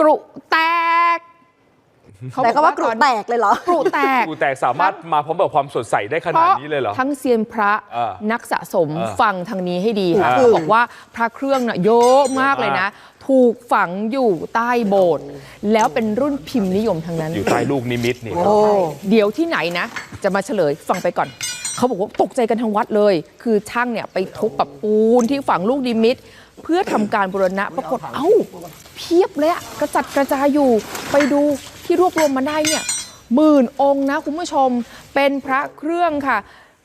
กรุแตกแต่ก็ว่ากรุตอนแตกเลยเหรอ กรุแตก กูแต่สามารถมาพร้อมกับความสดใสได้ขนาดนี้เลยเหรอ ทั้งเซียนพระเออนักสะสมเออฟังทางนี้ให้ดีค่ะเออเขาบอกว่าพระเครื่องน่ะเยอะมากเลยนะ ถูกฝังอยู่ใต้โบสถ์แล้วเป็นรุ่นพิมพ์นิยมทั้งนั้น อยู่ใต้ลูกนิมิตนี่โอ้เดี๋ยวที่ไหนนะ จะมาเฉลยฟังไปก่อน เขาบอกว่าตกใจกันทั้งวัดเลย คือช่างเนี่ยไปทุบแบบปูนที่ฝังลูกดิมิต เพื่อทำการบูรณะปรากฏเอ้า เพียบเลยอะกระจัดกระจายอยู่ไปดูที่รวบรวมมาได้เนี่ยหมื่นองค์นะคุณผู้ชมเป็นพระเครื่องค่ะ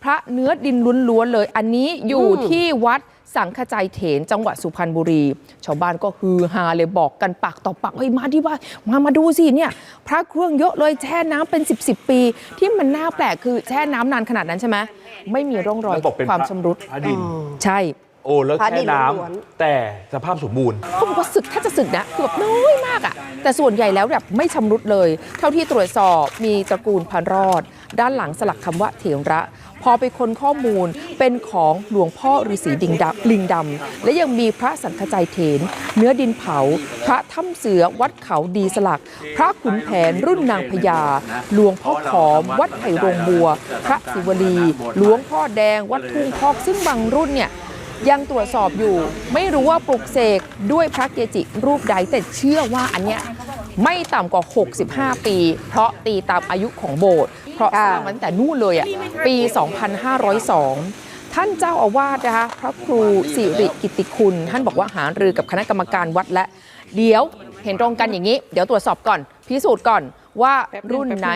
พระเนื้อดินล้วนๆเลย อันนี้อยู่ที่วัดสังขใจเถนจังหวัดสุพรรณบุรี ชาวบ้านก็ฮือฮาเลยบอกกันปากต่อปากเฮ้ยมาที่บ้านมามาดูสิเนี่ย พระเครื่องเยอะเลยแช่น้ำเป็น 10บสปี ที่มันน่าแปลกคือแช่น้ำนานขนาดนั้นใช่ไหมไม่มีร่องรอยแล้วบอกเป็นความพระชำรุดพระดินใช่ โอ้แล้วพระดิแช่นน้ล้วนำแต่สภาพสมบูรณ์ เขาบอกว่าสึกถ้าจะสึกนะคือแบบน้อยมากอะ่ะแต่ส่วนใหญ่แล้วแบบไม่ชำรุดเลย เท่าที่ตรวจสอบมีตระกูลพันรอด ด้านหลังสลักคำว่าเถระ พอไปค้นข้อมูลเป็นของหลวงพ่อฤาษีดิงดำลิงดำและยังมีพระสังฆจายเถน เนื้อดินเผา พระถ้ำเสือวัดเขาดีสลัก พระขุนแผนรุ่นนางพญาหลวงพ่อขอม วัดไผ่โรงบัว พระศิวลีหลวงพ่อแดงวัดทุ่งพอกซึ่งบางรุ่นเนี่ย ยังตรวจสอบอยู่ ไม่รู้ว่าปลุกเสกด้วยพระเกจิรูปใดแต่เชื่อว่าอันเนี้ยไม่ต่ำกว่า 65 ปี เพราะตีตามอายุของโบสถ์เพราะสร้างมาตั้งแต่นู่นเลยอะปี 2502ท่านเจ้าอาวาสนะคะพระครูสิริกิติคุณ ท่านบอกว่าหารือกับคณะกรรมการวัดและ เดี๋ยวเห็นตรงกันอย่างนี้ เดี๋ยวตรวจสอบก่อน พิสูจน์ก่อนว่ารุ่นไหน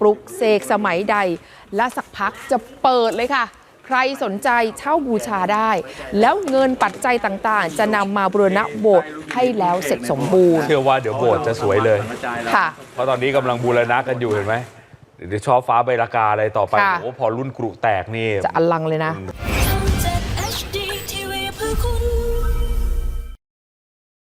ปลุกเสกสมัยใด และสักพักจะเปิดเลยค่ะ ใครสนใจเช่าบูชาได้ แล้วเงินปัจจัยต่างๆ จะนำมาบูรณะโบสถ์ให้แล้วเสร็จสมบูรณ์ เชื่อว่าเดี๋ยวโบสถ์จะสวยเลย ค่ะ เพราะตอนนี้กำลังบูรณะกันอยู่เห็นไหมเดี๋ยวชอบฟ้าใบลากาอะไรต่อไปค่ะ โอ้พอรุ่นกรุแตกนี่ จะอลังเลยนะ HD TV เพื่อคุณ